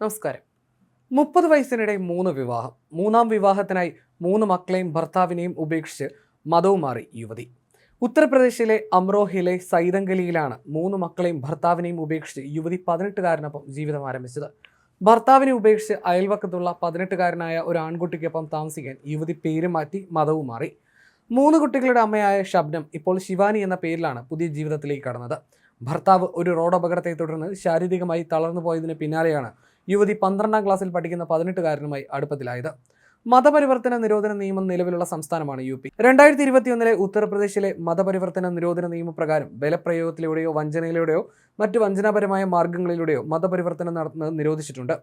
നമസ്കാരം. മുപ്പത് വയസ്സിനിടെ മൂന്ന് വിവാഹം. മൂന്നാം വിവാഹത്തിനായി മൂന്ന് മക്കളെയും ഭർത്താവിനെയും ഉപേക്ഷിച്ച് മതവും മാറി യുവതി. ഉത്തർപ്രദേശിലെ അമ്രോഹിലെ സൈതങ്കലിയിലാണ് മൂന്ന് മക്കളെയും ഭർത്താവിനെയും ഉപേക്ഷിച്ച് യുവതി പതിനെട്ടുകാരനൊപ്പം ജീവിതം ആരംഭിച്ചത്. ഭർത്താവിനെ ഉപേക്ഷിച്ച് അയൽവക്കത്തുള്ള പതിനെട്ടുകാരനായ ഒരു ആൺകുട്ടിക്കൊപ്പം താമസിക്കാൻ യുവതി പേര് മാറ്റി മതവും മാറി. മൂന്ന് കുട്ടികളുടെ അമ്മയായ ശബ്നം ഇപ്പോൾ ശിവാനി എന്ന പേരിലാണ് പുതിയ ജീവിതത്തിലേക്ക് കടന്നത്. ഭർത്താവ് ഒരു റോഡ് അപകടത്തെ തുടർന്ന് ശാരീരികമായി തളർന്നു പോയതിന് പിന്നാലെയാണ് യുവതി പന്ത്രണ്ടാം ക്ലാസ്സിൽ പഠിക്കുന്ന പതിനെട്ടുകാരനുമായി അടുപ്പത്തിലായത്. മതപരിവർത്തന നിരോധന നിയമം നിലവിലുള്ള സംസ്ഥാനമാണ് യു പി. രണ്ടായിരത്തി ഇരുപത്തിയൊന്നിലെ ഉത്തർപ്രദേശിലെ മതപരിവർത്തന നിരോധന നിയമപ്രകാരം ബലപ്രയോഗത്തിലൂടെയോ വഞ്ചനയിലൂടെയോ മറ്റ് വഞ്ചനാപരമായ മാർഗങ്ങളിലൂടെയോ മതപരിവർത്തനം നടത്തുന്നത് നിരോധിച്ചിട്ടുണ്ട്.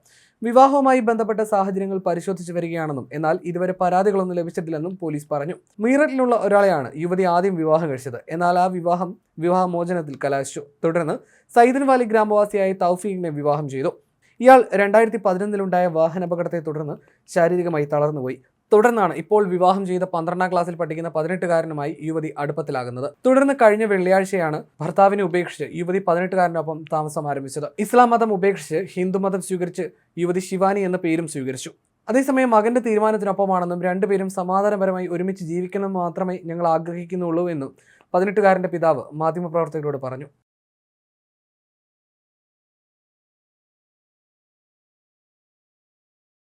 വിവാഹവുമായി ബന്ധപ്പെട്ട സാഹചര്യങ്ങൾ പരിശോധിച്ചു വരികയാണെന്നും എന്നാൽ ഇതുവരെ പരാതികളൊന്നും ലഭിച്ചിട്ടില്ലെന്നും പോലീസ് പറഞ്ഞു. മീററ്റിലുള്ള ഒരാളെയാണ് യുവതി ആദ്യം വിവാഹം കഴിച്ചത്. എന്നാൽ ആ വിവാഹം വിവാഹമോചനത്തിൽ കലാശിച്ചു. തുടർന്ന് സൈദൻവാലി ഗ്രാമവാസിയായ തൗഫീഖിനെ വിവാഹം ചെയ്തു. ഇയാൾ രണ്ടായിരത്തി പതിനൊന്നിലുണ്ടായ വാഹനാപകടത്തെ തുടർന്ന് ശാരീരികമായി തളർന്നുപോയി തുടർന്നാണ് ഇപ്പോൾ വിവാഹം ചെയ്ത പന്ത്രണ്ടാം ക്ലാസ്സിൽ പഠിക്കുന്ന പതിനെട്ടുകാരനുമായി യുവതി അടുപ്പത്തിലാകുന്നത്. തുടർന്ന് കഴിഞ്ഞ വെള്ളിയാഴ്ചയാണ് ഭർത്താവിനെ ഉപേക്ഷിച്ച് യുവതി പതിനെട്ടുകാരനൊപ്പം താമസം ആരംഭിച്ചത്. ഇസ്ലാം മതം ഉപേക്ഷിച്ച് ഹിന്ദു മതം സ്വീകരിച്ച് യുവതി ശിവാനി എന്ന പേരും സ്വീകരിച്ചു. അതേസമയം മകന്റെ തീരുമാനത്തിനൊപ്പമാണെന്നും രണ്ടുപേരും സമാധാനപരമായി ഒരുമിച്ച് ജീവിക്കണം മാത്രമേ ഞങ്ങൾ ആഗ്രഹിക്കുന്നുള്ളൂ എന്നും പതിനെട്ടുകാരന്റെ പിതാവ് മാധ്യമപ്രവർത്തകരോട് പറഞ്ഞു.